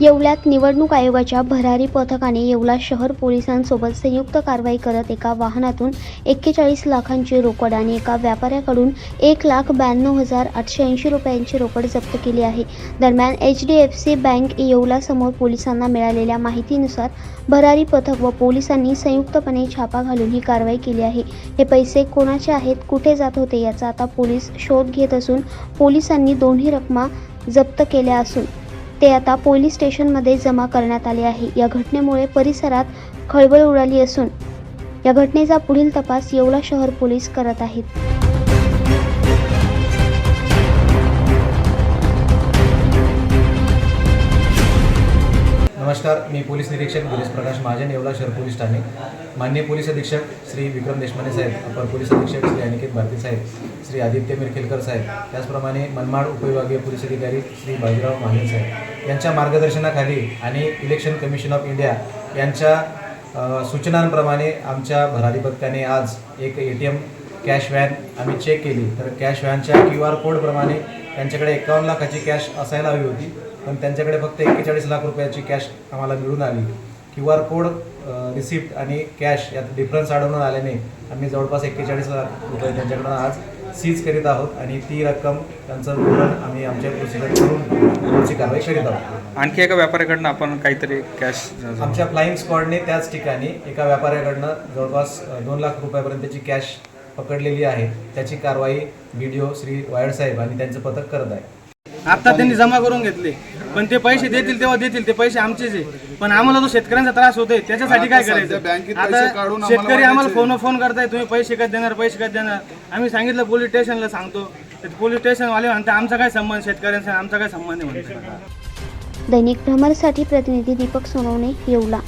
येवल्यात निवडणूक आयोगाच्या भरारी पथकाने येवला शहर पोलिसांसोबत संयुक्त कारवाई करत एका वाहनातून एक्केचाळीस लाखांची रोकड आणि एका व्यापाऱ्याकडून एक लाख ब्याण्णव हजार आठशे ऐंशी रुपयांची रोकड जप्त केली आहे. दरम्यान H D F C bank येवलासमोर पोलिसांना मिळालेल्या माहितीनुसार भरारी पथक व पोलिसांनी संयुक्तपणे छापा घालून ही कारवाई केली आहे. हे पैसे कोणाचे आहेत कुठे जात होते याचा आता पोलीस शोध घेत असून पोलिसांनी दोन्ही रकमा जप्त केल्या असून ते आता पोलीस स्टेशनमध्ये जमा करण्यात आले आहे. या घटनेमुळे परिसरात खळबळ उडाली असून या घटनेचा पुढील तपास येवला शहर पोलीस करत आहेत. नमस्कार मी पोलीस निरीक्षक गिरीश प्रकाश महाजन येवला शहर पोलीस ठाणे. मान्य पोलीस अधीक्षक श्री विक्रम देशमाने साहेब अपर पोलीस अधीक्षक श्री अनिकेत भारती साहेब श्री आदित्य मिरखेलकर साहेब त्याचप्रमाणे मनमाड उपविभागीय पोलीस अधिकारी श्री बाजीराव महाजन साहेब. यांच्या मार्गदर्शनाखाली आणि इलेक्शन कमिशन ऑफ इंडिया यांच्या सूचनांप्रमाणे आमच्या भराधिपत्याने आज एक A T M cash van आम्ही चेक केली. तर कॅश व्हॅनच्या क्यू आर कोडप्रमाणे त्यांच्याकडे एकावन्न लाखाची कॅश असायला हवी होती. पण त्यांच्याकडे फक्त एक्केचाळीस लाख रुपयाची कॅश आम्हाला मिळून आली. क्यू आर कोड रिसिप्ट आणि कॅश यात डिफरन्स आढळून आल्याने आम्ही जवळपास एक्केचाळीस लाख रुपये त्यांच्याकडून आज सीज करीत आहोत आणि ती रक्कम त्यांचं विवरण आम्ही आमच्या प्रोसिजर करून पुढची कारवाई करीत आहोत. आणखी एका व्यापाऱ्याकडनं आपण काहीतरी कॅश आमच्या फ्लाईंग स्क्वॉडने त्याच ठिकाणी एका व्यापाऱ्याकडनं जवळपास दोन लाख रुपयापर्यंतची कॅश पकडलेली आहे. त्याची कारवाई व्हिडिओ श्री वायड साहेब आणि त्यांचं पथक करत आहे. आता त्यांनी जमा करून घेतले. पण ते पैसे देतील तेव्हा देतील ते पैसे आमचेच आहे. पण आम्हाला जो शेतकऱ्यांचा त्रास होतोय त्याच्यासाठी काय करायचं? आता शेतकरी आम्हाला फोन फोन करताय तुम्ही पैसे कधी देणार पैसे कधी देणार? आम्ही सांगितलं पोलीस स्टेशनला सांगतो. ते पोलीस स्टेशन वाले म्हणते आमचा काय संबंध शेतकऱ्यांचा आमचा काय संबंध आहे? दैनिक भ्रमरसाठी प्रतिनिधी दीपक सोनवणे येवला.